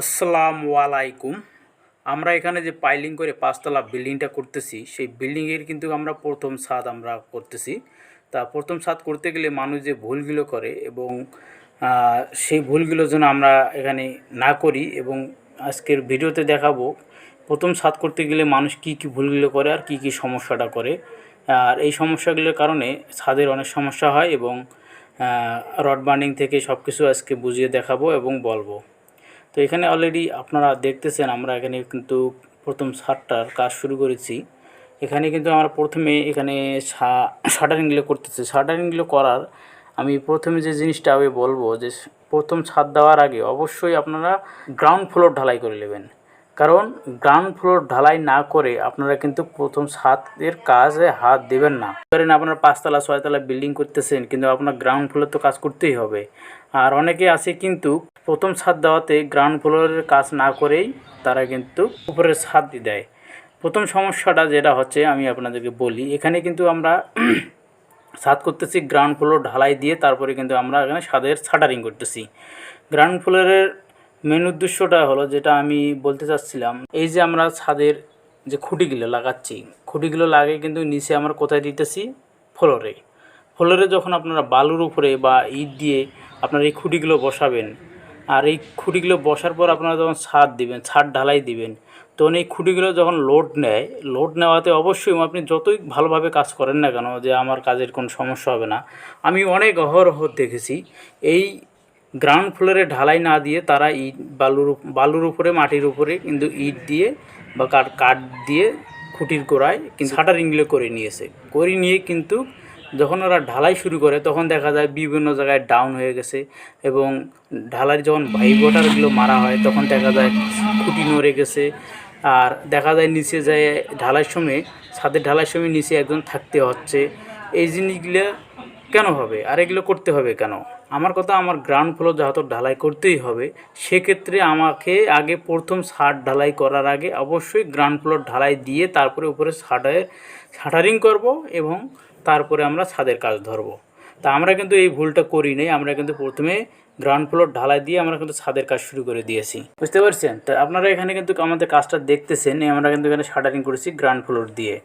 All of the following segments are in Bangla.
আসসালামু আলাইকুম। আমরা এখানে যে পাইলিং করে পাঁচতলা বিল্ডিংটা করতেছি, সেই বিল্ডিংয়ের কিন্তু আমরা প্রথম ছাদ আমরা করতেছি। তা প্রথম ছাদ করতে গেলে মানুষ যে ভুলগুলো করে এবং সেই ভুলগুলো যেন আমরা এখানে না করি এবং আজকের ভিডিওতে দেখাবো, প্রথম ছাদ করতে গেলে মানুষ কি কি ভুলগুলো করে আর কি কি সমস্যাটা করে। আর এই সমস্যাগুলোর কারণে ছাদের অনেক সমস্যা হয় এবং রড বার্নিং থেকে সব কিছু আজকে বুঝিয়ে দেখাবো এবং বলব। তো এখানে অলরেডি আপনারা দেখতেছেন, আমরা এখানে কিন্তু প্রথম শার্টটার কাজ শুরু করেছি। এখানে কিন্তু আমরা প্রথমে এখানে শাটারিংগুলো করতেছি। শাটারিংগুলো করার আমি প্রথমে যে জিনিসটা আমি বলব যে প্রথম ছাদ দেওয়ার আগে অবশ্যই আপনারা গ্রাউন্ড ফ্লোর ঢালাই করে নেবেন। কারণ গ্রাউন্ড ফ্লোর ঢালাই না করে আপনারা কিন্তু প্রথম ছাদের কাজে হাত দেবেন না। ধরেন আপনারা পাঁচতলা, ছয়তলা বিল্ডিং করতেছেন, কিন্তু আপনার গ্রাউন্ড ফ্লোর তো কাজ করতেই হবে। আর অনেকে আছে কিন্তু প্রথম ছাদ দেওয়াতে গ্রাউন্ড ফ্লোরের কাজ না করেই তারা কিন্তু উপরের ছাদ দিয়ে প্রথম সমস্যাটা যেটা হচ্ছে, আমি আপনাদেরকে বলি, এখানে কিন্তু আমরা ছাদ করতেছি, গ্রাউন্ড ফ্লোর ঢালাই দিয়ে তারপরে কিন্তু আমরা এখানে ছাদের ছাটারিং করতেছি। গ্রাউন্ড ফ্লোরের মেন উদ্দেশ্যটা হলো যেটা আমি বলতে চাচ্ছিলাম, এই যে আমরা ছাদের যে খুঁটিগুলো লাগাচ্ছি, খুঁটিগুলো লাগিয়ে কিন্তু নিচে আমরা কোথায় দিতেছি? ফ্লোরে। ফ্লোরে যখন আপনারা বালুর উপরে বা ইট দিয়ে আপনারা এই খুঁটিগুলো বসাবেন আর এই খুঁটিগুলো বসার পর আপনারা যখন ছাদ দিবেন, ছাদ ঢালাই দিবেন, তখন এই খুঁটিগুলো যখন লোড নেয় লোড নেওয়াতে অবশ্যই আপনি যতই ভালোভাবে কাজ করেন না কেন যে আমার কাজের কোনো সমস্যা হবে না, আমি অনেক অহরহ দেখেছি। এই গ্রাউন্ড ফ্লোরে ঢালাই না দিয়ে তারা ইট বালুর বালুর উপরে, মাটির উপরে কিন্তু ইট দিয়ে বা কাঠ কাঠ দিয়ে খুঁটির গোড়ায় কিন্তু শাটারিংগুলো করে নিয়েছে। করে নিয়ে কিন্তু যখন ওরা ঢালাই শুরু করে, তখন দেখা যায় বিভিন্ন জায়গায় ডাউন হয়ে গেছে এবং ঢালাই যখন ভাইবোটারগুলো মারা হয়, তখন দেখা যায় খুঁটি নড়ে গেছে। আর দেখা যায় নিচে যায় ঢালাইয়ের সময়, ছাদের ঢালাইয়ের সময় নিচে একজন থাকতে হচ্ছে। এই জিনিসগুলো কেন হবে? আর এগুলো করতে হবে কেন? আমার কথা, আমার গ্রাউন্ড ফ্লোর যেহেতু ঢালাই করতেই হবে, সেক্ষেত্রে আমাকে আগে প্রথম ছাদ ঢালাই করার আগে অবশ্যই গ্রাউন্ড ফ্লোর ঢালাই দিয়ে তারপরে উপরে ছাদের শাটারিং করব এবং তারপরে আমরা ছাদের কাজ ধরবো। তা আমরা কিন্তু এই ভুলটা করি নাই আমরা কিন্তু প্রথমে গ্রাউন্ড ফ্লোর ঢালাই দিয়ে আমরা কিন্তু ছাদের কাজ শুরু করে দিয়েছি। বুঝতে পারছেন? তো আপনারা এখানে কিন্তু আমাদের কাজটা দেখতেছেন আমরা কিন্তু এখানে শাটারিং করেছি গ্রাউন্ড ফ্লোর দিয়ে।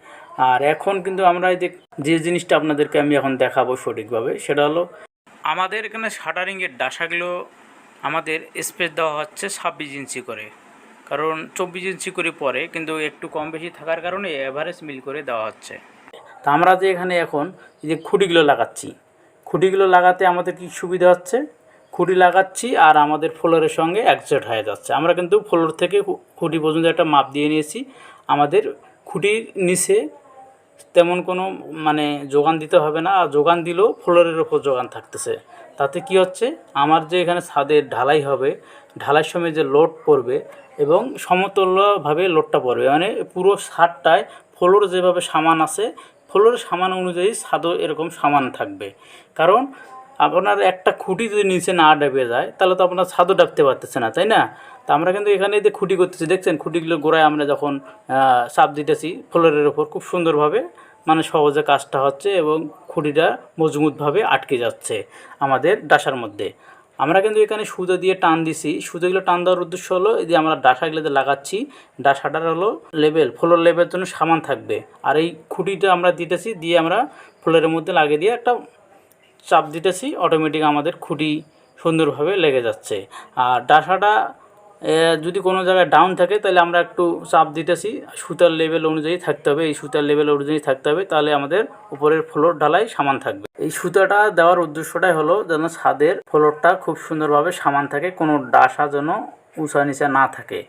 আর এখন কিন্তু আমরা এই যে জিনিসটা আপনাদেরকে আমি এখন দেখাবো সঠিকভাবে, সেটা হলো আমাদের এখানে শাটারিংয়ের ডাসাগুলো আমাদের স্পেস দেওয়া হচ্ছে ছাব্বিশ ইঞ্চি করে। কারণ চব্বিশ ইঞ্চি করে পরে, কিন্তু একটু কম বেশি থাকার কারণে অ্যাভারেজ মিল করে দেওয়া হচ্ছে। তা আমরা যে এখানে এখন যে খুঁটিগুলো লাগাচ্ছি, খুঁটিগুলো লাগাতে আমাদের কি সুবিধা হচ্ছে? খুঁটি লাগাচ্ছি আর আমাদের ফ্লোরের সঙ্গে একজোট হয়ে যাচ্ছে। আমরা কিন্তু ফ্লোর থেকে খুঁটি পর্যন্ত একটা মাপ দিয়ে নিয়েছি। আমাদের খুঁটির নিচে তেমন কোনো মানে যোগান দিতে হবে না। আর যোগান দিলেও ফ্লোরের ওপর যোগান থাকতেছে। তাতে কি হচ্ছে? আমার যে এখানে ছাদের ঢালাই হবে, ঢালাইয়ের সময় যে লোড পড়বে এবং সমতলভাবে লোডটা পড়বে মানে পুরো ছাদটায় ফ্লোর যেভাবে সামান আছে ফ্লোরের সামান অনুযায়ী ছাদও এরকম সামান থাকবে। কারণ আপনার একটা খুঁটি যদি নিচে না ডেবে যায়, তাহলে তো আপনার ছাদও ডাকতে পারতেছে না, তাই না? তা আমরা কিন্তু এখানে যে খুঁটি করতেছি, দেখছেন? খুঁটিগুলো গোড়ায় আমরা যখন চাপ দিতেছি ফ্লোরের ওপর খুব সুন্দরভাবে মানে সহজে কাজটা হচ্ছে এবং খুঁটিটা মজবুতভাবে আটকে যাচ্ছে আমাদের ডাসার মধ্যে। আমরা কিন্তু এখানে সুতো দিয়ে টান দিছি। সুতোগুলো টান দেওয়ার উদ্দেশ্য হলো যে আমরা ডাসাগুলোতে লাগাচ্ছি, ডাসাটার হলো লেভেল, ফ্লোর লেভেলের জন্য সামান থাকবে। আর এই খুঁটিটা আমরা দিতেছি, দিয়ে আমরা ফ্লোরের মধ্যে লাগিয়ে দিয়ে একটা চাপ দিতেছি অটোমেটিক আমাদের খুঁটি সুন্দরভাবে লেগে যাচ্ছে। আর ডাসাটা যদি কোনো জায়গায় ডাউন থাকে, তাহলে আমরা একটু চাপ দিতেছি। সুতার লেভেল অনুযায়ী থাকতে হবে। এই সুতার লেভেল অনুযায়ী থাকতে হবে। তাহলে আমাদের উপরের ফ্লোর ঢালাই সমান থাকবে। এই সুতাটা দেওয়ার উদ্দেশ্যটাই হলো যেন ছাদের ফ্লোরটা খুব সুন্দরভাবে সমান থাকে, কোনো ডাসা যেন উঁচা নিচা না থাকে।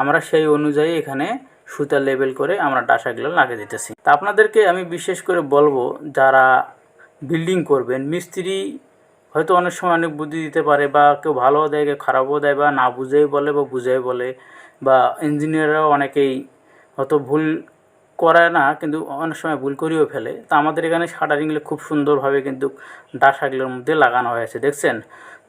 আমরা সেই অনুযায়ী এখানে সুতার লেভেল করে আমরা ডাসাগুলো লাগিয়ে দিতেছি। তা আপনাদেরকে আমি বিশেষ করে বলব, যারা বিল্ডিং করবেন, মিস্ত্রি হয়তো অনেক সময় অনেক বুদ্ধি দিতে পারে বা কেউ ভালোও দেয়, কেউ খারাপও দেয় বা না বুঝেই বলে বা বুঝেই বলে বা ইঞ্জিনিয়াররাও অনেকেই হয়তো ভুল করে না কিন্তু অনেক সময় ভুল করেও ফেলে। তা আমাদের এখানে শাটারিংগুলো খুব সুন্দরভাবে কিন্তু ডাসাগুলোর মধ্যে লাগানো হয়েছে, দেখছেন?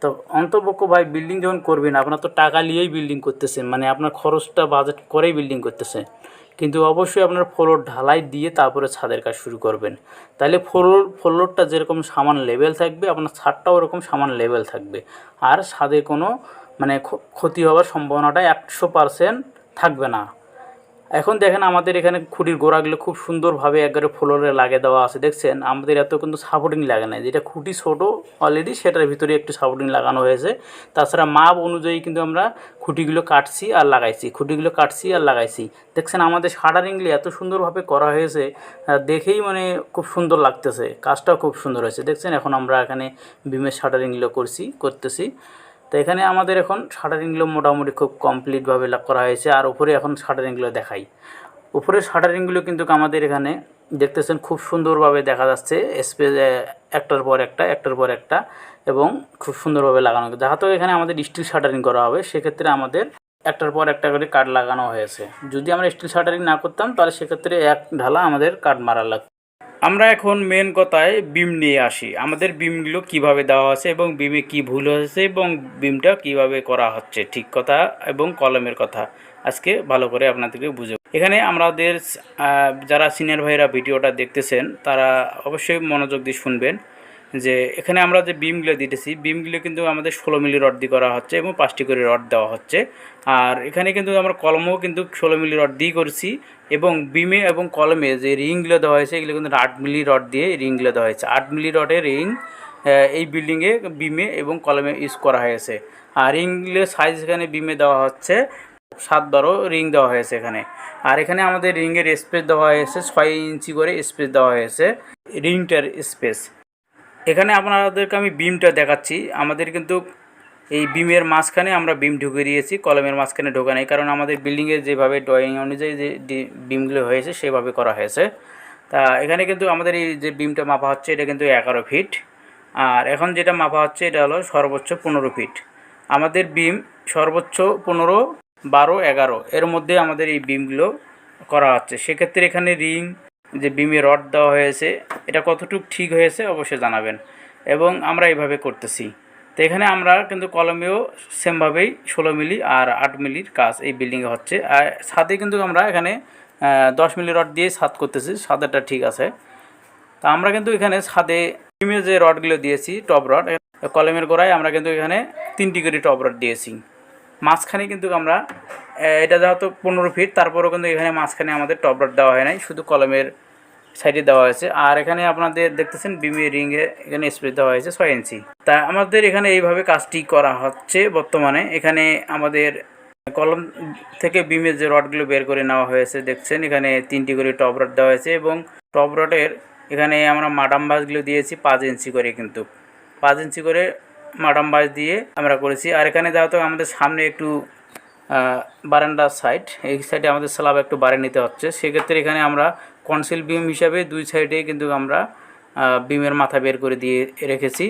তো অন্তপক্ষ ভাই বিল্ডিং যখন করবেন, আপনার তো টাকা নিয়েই বিল্ডিং করতেছেন মানে আপনার খরচটা বাজেট করেই বিল্ডিং করতেছেন। কিন্তু অবশ্যই আপনার ফ্লোর ঢালাই দিয়ে তারপরে ছাদের কাজ শুরু করবেন। তাহলে ফ্লোর, ফ্লোরটা যেরকম সামান লেভেল থাকবে, আপনার ছাদটাও ওরকম সামান লেভেল থাকবে। আর ছাদে কোনো মানে ক্ষতি হওয়ার সম্ভাবনাটা একশো পারসেন্ট থাকবে না। এখন দেখেন আমাদের এখানে খুঁটির গোড়াগুলো খুব সুন্দরভাবে একবারে ফ্লোরে লাগিয়ে দেওয়া আছে, দেখছেন? আমাদের এত কিন্তু সাপোর্টিং লাগে না। যেটা খুঁটি ছোটো অলরেডি সেটার ভিতরে একটু সাপোর্টিং লাগানো হয়েছে। তাছাড়া মাপ অনুযায়ী কিন্তু আমরা খুঁটিগুলো কাটছি আর লাগাইছি, খুঁটিগুলো কাটছি আর লাগাইছি। দেখছেন আমাদের শাটারিংগুলি এত সুন্দরভাবে করা হয়েছে দেখেই মানে খুব সুন্দর লাগতেছে। কাজটাও খুব সুন্দর হয়েছে। দেখছেন, এখন আমরা এখানে বিমের শাটারিংগুলো করছি, করতেছি। তো এখানে আমাদের এখন শাটারিংগুলো মোটামুটি খুব কমপ্লিটভাবে করা হয়েছে, আর উপরে এখন শাটারিংগুলো দেখাই। উপরের শাটারিংগুলো কিন্তু আমাদের এখানে দেখতেছেন খুব সুন্দরভাবে দেখা যাচ্ছে স্পেস একটার পর একটা, একটার পর একটা, এবং খুব সুন্দরভাবে লাগানো যাহাতো এখানে আমাদের স্টিল শাটারিং করা হবে, সেক্ষেত্রে আমাদের একটার পর একটা করে কাঠ লাগানো হয়েছে। যদি আমরা স্টিল শাটারিং না করতাম, তাহলে সেক্ষেত্রে এক ঢালা আমাদের কাঠ মারা লাগতো। আমরা এখন মেন কথায় বিম নিয়ে আসি। আমাদের বিমগুলো কীভাবে দেওয়া আছে এবং বিমে কি ভুল হয়েছে এবং বিমটা কীভাবে করা হচ্ছে, ঠিক কথা এবং কলমের কথা। আজকে ভালো করে আপনাদেরকে বুঝে এখানে আমাদের যারা সিনিয়র ভাইয়েরা ভিডিওটা দেখতেছেন, তারা অবশ্যই মনোযোগ দিয়ে শুনবেন। যে এখানে আমরা যে বিমগুলো দিতেছি, বিমগুলো কিন্তু আমাদের ষোলো মিলি রড দিয়ে করা হচ্ছে এবং পাঁচটি করে রড দেওয়া হচ্ছে। আর এখানে কিন্তু আমরা কলমও কিন্তু ষোলো মিলি রড দিয়ে করছি এবং বিমে এবং কলমে যে রিংগুলো দেওয়া হয়েছে, এগুলো কিন্তু আট মিলি রড দিয়ে রিংগুলো দেওয়া হয়েছে। আট মিলি রডের রিং এই বিল্ডিংয়ে বিমে এবং কলমে ইউজ করা হয়েছে। আর রিংগুলোর সাইজ এখানে বিমে দেওয়া হচ্ছে, সাত বারো রিং দেওয়া হয়েছে এখানে। আর এখানে আমাদের রিংয়ের স্পেস দেওয়া হয়েছে, ছয় ইঞ্চি করে স্পেস দেওয়া হয়েছে। রিংটার স্পেস এখানে আপনাদেরকে আমি বিমটা দেখাচ্ছি। আমাদের কিন্তু এই বিমের মাঝখানে আমরা বিম ঢুকে দিয়েছি, কলমের মাঝখানে ঢোকা নেই, কারণ আমাদের বিল্ডিংয়ের যেভাবে ড্রয়িং অনুযায়ী যে বিমগুলো হয়েছে, সেভাবে করা হয়েছে। তা এখানে কিন্তু আমাদের এই যে বিমটা মাপা হচ্ছে, এটা কিন্তু এগারো ফিট। আর এখন যেটা মাপা হচ্ছে, এটা হলো সর্বোচ্চ পনেরো ফিট। আমাদের বিম সর্বোচ্চ পনেরো, বারো, এগারো, এর মধ্যে আমাদের এই বিমগুলো করা হচ্ছে। সেক্ষেত্রে এখানে রিং যে বিমে রড দেওয়া হয়েছে, এটা কতটুকু ঠিক হয়েছে অবশ্যই জানাবেন। এবং আমরা এইভাবে করতেছি। তো এখানে আমরা কিন্তু কলমেও সেমভাবেই ষোলো মিলি আর আট মিলির কাজ এই বিল্ডিংয়ে হচ্ছে। আর ছাদে কিন্তু আমরা এখানে দশ মিলি রড দিয়ে ছাদ করতেছি। ছাদেরটা ঠিক আছে। তা আমরা কিন্তু এখানে ছাদে বিমে যে রডগুলো দিয়েছি টপ রড, কলমের গোড়ায় আমরা কিন্তু এখানে তিনটি করে টপ রড দিয়েছি। মাঝখানে কিন্তু আমরা এটা যেহেতু পনেরো ফিট তারপরেও কিন্তু এখানে মাঝখানে আমাদের টপ রড দেওয়া হয় নাই, শুধু কলমের সাইডে দেওয়া হয়েছে। আর এখানে আপনাদের দেখতেছেন বিমে রিংয়ে এখানে স্প্রে দেওয়া হয়েছে ছয় ইঞ্চি তা আমাদের এখানে এইভাবে কাজটি করা হচ্ছে বর্তমানে। এখানে আমাদের কলম থেকে বিমের যে রডগুলো বের করে নেওয়া হয়েছে, দেখছেন, এখানে তিনটি করে টপ রড দেওয়া হয়েছে এবং টপ রডের এখানে আমরা মাডাম বাসগুলো দিয়েছি পাঁচ ইঞ্চি করে কিন্তু। পাঁচ ইঞ্চি করে মাডাম বাস দিয়ে আমরা করেছি। আর এখানে যেহেতু আমাদের সামনে একটু বারান্দার সাইড এই সাইডে আমাদের স্ল্যাব একটু বাড়ে নিতে হচ্ছে। সেক্ষেত্রে এখানে আমরা কনসিল বিম হিসাবে দুই সাইডে কিন্তু আমরা বিমের মাথা বের করে দিয়ে রেখেছি।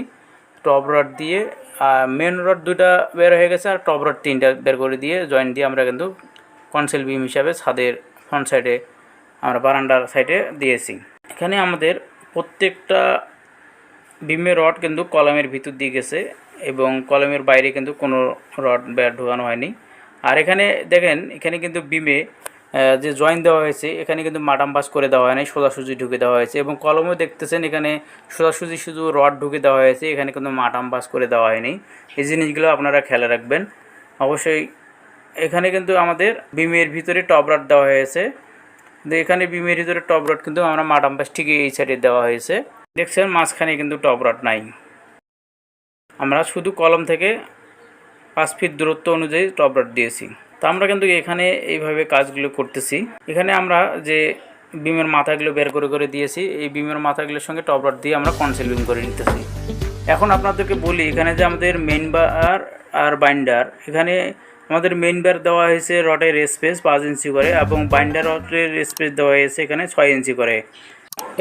টপ রড দিয়ে আর মেন রড দুটা বের হয়ে গেছে আর টপ রড তিনটা বের করে দিয়ে জয়েন্ট দিয়ে আমরা কিন্তু কনসিল বিম হিসাবে ছাদের ফ্রন্ট সাইডে আমরা বারান্দার সাইডে দিয়েছি। এখানে আমাদের প্রত্যেকটা বিমের রড কিন্তু কলমের ভিতর দিয়ে গেছে এবং কলমের বাইরে কিন্তু কোনো রড বের ঢোকানো হয়নি। আর এখানে দেখেন, এখানে কিন্তু বিমে যে জয়েন দেওয়া হয়েছে, এখানে কিন্তু মাটাম বাস করে দেওয়া হয়নি সোজাসুজি ঢুকে দেওয়া হয়েছে এবং কলমও দেখতেছেন এখানে সোজাসুজি শুধু রড ঢুকে দেওয়া হয়েছে, এখানে কিন্তু মাটাম বাস করে দেওয়া হয়নি। এই জিনিসগুলো আপনারা খেয়াল রাখবেন। অবশ্যই এখানে কিন্তু আমাদের বিমের ভিতরে টপ রড দেওয়া হয়েছে। কিন্তু এখানে বিমের ভিতরে টপ রড কিন্তু আমরা মাটাম বাস ঠিক এই সাইডে দেওয়া হয়েছে। দেখছেন মাঝখানে কিন্তু টপ রড নাই। আমরা শুধু কলম থেকে পাঁচ ফিট দূরত্ব অনুযায়ী টপ রড দিয়েছি। তো আমরা কিন্তু এখানে এইভাবে কাজগুলো করতেছি। এখানে আমরা যে বিমের মাথাগুলো বের করে করে দিয়েছি, এই বিমের মাথাগুলোর সঙ্গে টপ রড দিয়ে আমরা কনসিল বিম করে নিতেছি। এখন আপনাদেরকে বলি, এখানে যে আমাদের মেইন বার আর বাইন্ডার এখানে আমাদের মেইন বার দেওয়া হয়েছে রডের স্পেস পাঁচ ইঞ্চি করে এবং বাইন্ডার রডের স্পেস দেওয়া হয়েছে এখানে ছয় ইঞ্চি করে।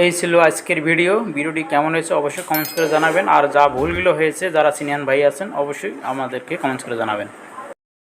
এই ছিল আজকের ভিডিও। ভিডিওটি কেমন হয়েছে অবশ্যই কমেন্টস করে জানাবেন। আর যা ভুলগুলো হয়েছে, যারা সিনিয়র ভাই আছেন, অবশ্যই আমাদেরকে কমেন্টস করে জানাবেন।